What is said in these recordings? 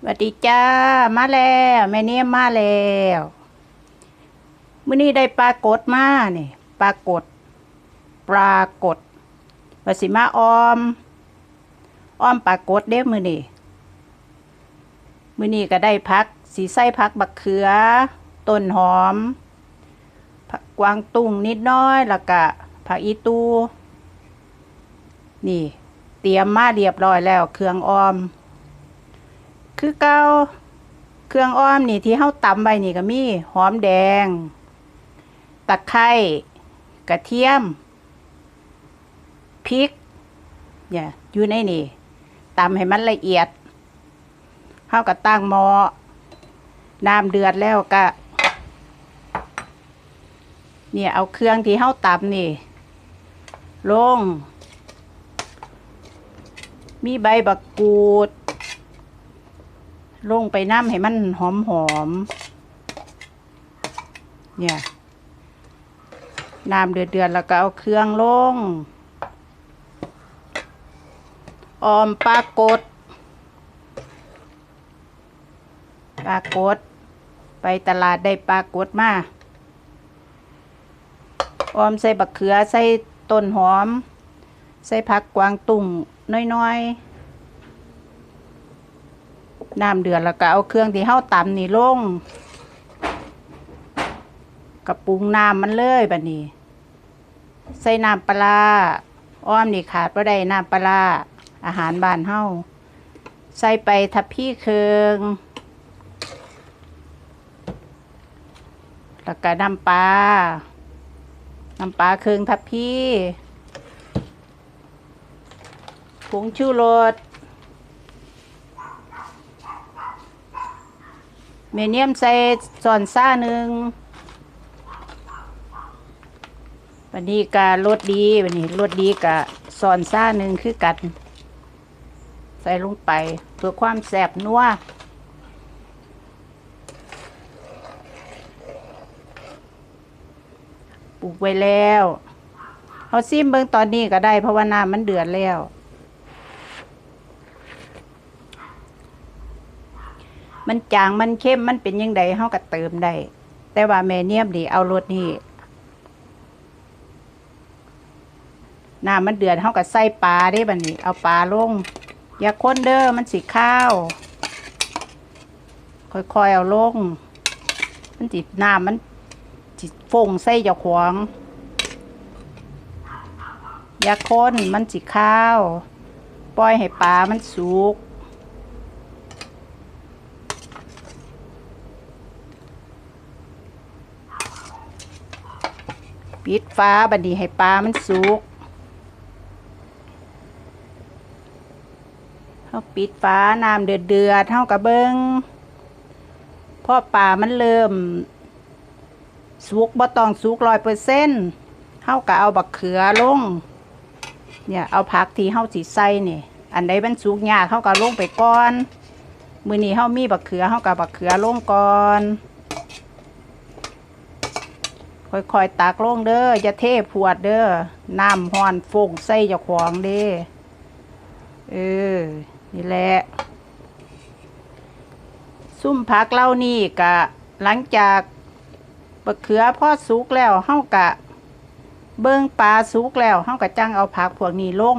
สวัสดีจ้า มาแล้วแม่เนียมมาแล้วมื้อนี้ได้ปลากดมาเนี่ยปลากดปลากดว่าสิมาออมออมปลากดเด้มือนี้มื้อนี้ก็ได้พัก สีใส่พักบักเขือ ต้นหอมผักกวางตุ้งนิดน้อยแล้วก็ผักอีตู นี่ เตรียมมาเรียบร้อยแล้ว เครื่องออม คือเกาเครื่องอ้อมนี่ที่เฮาตำไว้นี่ก็มีหอมแดง ตะไคร้กระเทียมพริกเนี่ยอยู่ในนี่ตำให้มันละเอียดเฮาก็ตั้งหม้อน้ำเดือดแล้วก็เนี่ยเอาเครื่องที่เฮาตำนี่ ลง มีใบบักกูด ลงไปน้ำให้มันหอมหอมๆเนี่ยน้ำเดือดๆแล้วก็เอาเครื่องลง ออมปลากดปลากด ไปตลาดได้ปลากดมา ออมใส่บักเขือใส่ต้นหอม ใส่ผักกวางตุ้งน้อยๆ น้ำเดือดแล้วก็เอาเครื่องที่เฮาตำนี่ลงกระปรุงน้ำมันเลยบัดนี้ ใส่น้ำปลาอ้อมนี่ขาดบ่ได้น้ำปลาร้าอาหารบ้านเฮาใส่ไปทับพี่เคืองแล้วก็น้ำปลา น้ำปลาเคืองทับพี่ผงชูรส เมเนียมใส่ซอนซ่าหนึ่งวันนี้กะรสดีวันนี้รสดีกะซอนซ่าหนึ่งคือกัน ใส่ลงไปเพื่อความแสบนัวปลูกไว้แล้วเอาซิมเบิ่งตอนนี้ก็ได้เพราะว่าน้ำมันเดือดแล้ว มันจางมันเข้มมันเป็นยังไงเฮาก็เติมได้ แต่ว่าแม่เนียมนี่เอารสนี่น้ำมันเดือดเฮาก็ใส่ปลาได้บัดนี้ เอาปลาลง อย่าค้นเด้อมันสิข้าว ค่อยๆเอาลง มันจิน้ำมันจิฟงใส่เจ้าของอย่าค้นมันสิข้าว ปล่อยให้ปลามันสุก ปิดฟ้าบัดนี้ให้ปลามันสุกเขาปิดฟ้าน้ำเดือดเดือดเท่ากับเบิงพอปลามันเริ่ม สุกบ่ต้องสุกร้อยเปอร์เซ็นต์เท่ากับเอาบักเขือลง เนี่ยเอาผักที่เฮาสิใส่นี่อันใดมันสุกยากเฮาก็ลงไปก่อนมื้อนี้เฮามีบักเขือเฮาก็บักเขือลงก่อน ค่อยๆตักลงเด้ออย่าเทพวดเด้อน้ำห้อนฟงใส่เจ้าของเด้เออ นี่แหละซุ่มผักเล่านี่กะ หลังจากบะเขือพ่อสุกแล้วเฮากะ เบิ่งปลาสุกแล้วเฮากะจังเอาผักพวกนี้ลง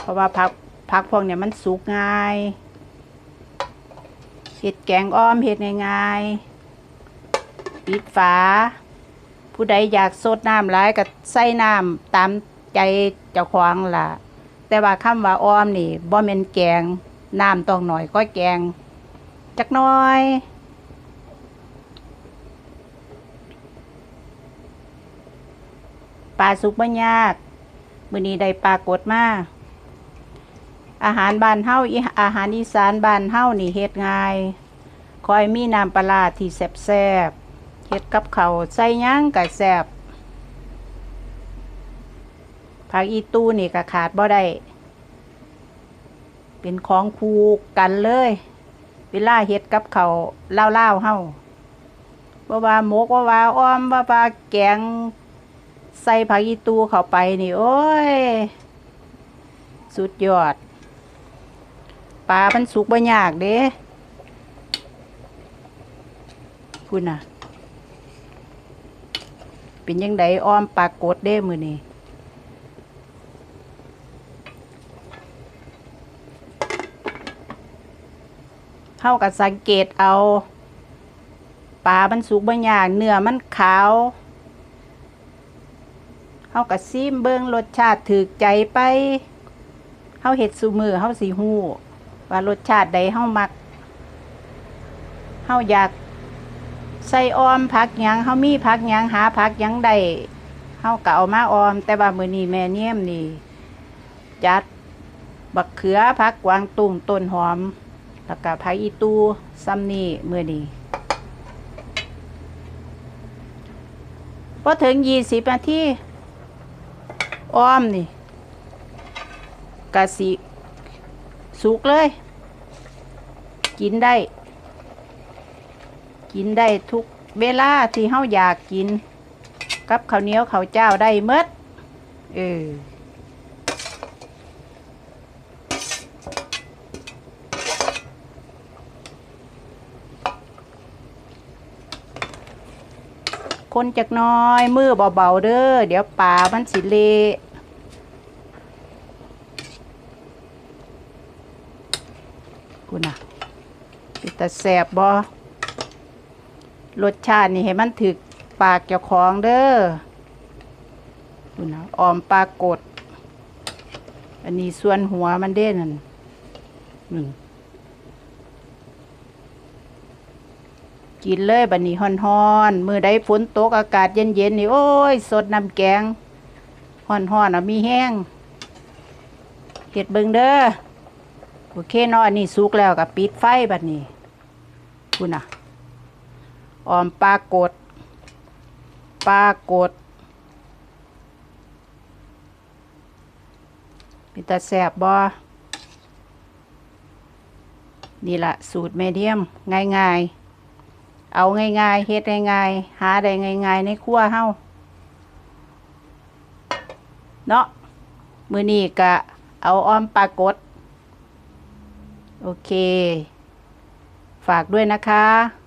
เพราะว่าผักผักพวกเนี้ยมันสุกง่ายเห็ดแกงอ้อมเห็ดง่ายๆปิดฝา ผู้ใดอยากสดน้ำร้ายก็ใส่น้ำตามใจเจ้าของล่ะ แต่ว่าคำว่าอ้อมนี่บ่แม่นแกงน้ำต้องหน่อยก็แกง จักน้อยปลาสุกบ่ยากมื้อนี้ได้ปลากดมาอาหารบ้านเฮาอาหารอีสานบ้านเฮานี่เฮ็ดง่ายคอยมีน้ำปลาที่แซ่บ เฮ็ดกับเขาใส่ย่างก็แซ่บผักอีตูนี่ก็ขาดบ่ได้ เป็นของคู่กันเลย เวลาเฮ็ดกับเขาเล่าวๆเฮาบ่าว่าหมกบ่าว่าอ้อมบ่าว่าแกงใส่ผักอีตูเข้าไปนี่โอ้ย สุดยอดปปลามันสุกบ่ยากเด้คุณน่ะ เป็นยังไงอ้อมปลากดเด้มือนี่เท่ากับสังเกตเอาปลามันสุกบางอย่างเนื้อมันขาวเฮากับซีมเบิงรสชาติถือใจไปเฮาเห็ดสูมือเฮาสีหูว่ารสชาติใดเฮามักเฮาอยาก ใส่ออมผักยังเฮามีผักยังหาผักยังได้เฮาก็เอามาออม แต่ว่ามือนี้แม่เนียมนี่จัดบักเขือผักกวางตุ้งต้นหอม แล้วก็ผักอีตูซ้ำนี่มือนี้พอถึงยี่สิบนาทีออมนี่กะสิสุกเลย กินได้ กินได้ทุกเวลาที่เฮาอยากกิน กับข้าวเหนียวข้าวเจ้าได้เมดเออคนจักน้อยมือเบาๆเด้อเดี๋ยวปลามันสิเละกูน่ะป็นตาแสบบ่ รสชาตินี่ให้มันถึกปากเจ้าของเด้อกูน่ะออมปลากด อันนี้ส่วนหัวมันเด้นั่นนั่นกินเลยบัดนี้ฮ้อนๆมือใดฝนตกอากาศเย็นๆนี่โอ้ย สดน้ำแกงฮ้อนๆอะมีแห้งเห็ดเบิงเด้อโอเคเนาะอันนี้สุกแล้วก็ปิดไฟบัดนี้คุณน่ะ ออมปลากดปลากดเป็นตาแสบบ่นี่ละสูตรเมเดียมง่ายๆ เอาง่ายๆเฮ็ดง่ายๆหาได้ง่ายๆ ในครัวเฮาเนาะมือนี้ก็เอาอ้อมปลากด โอเค ฝากด้วยนะคะ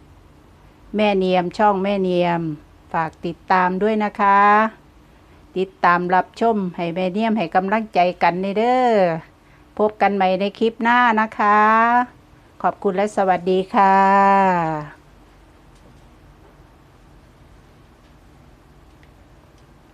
แม่เนียมช่องแม่เนียม ฝากติดตามด้วยนะคะ ติดตามรับชมให้แม่เนียมให้กำลังใจกันในเด้อพบกันใหม่ในคลิปหน้านะคะ ขอบคุณและสวัสดีค่ะ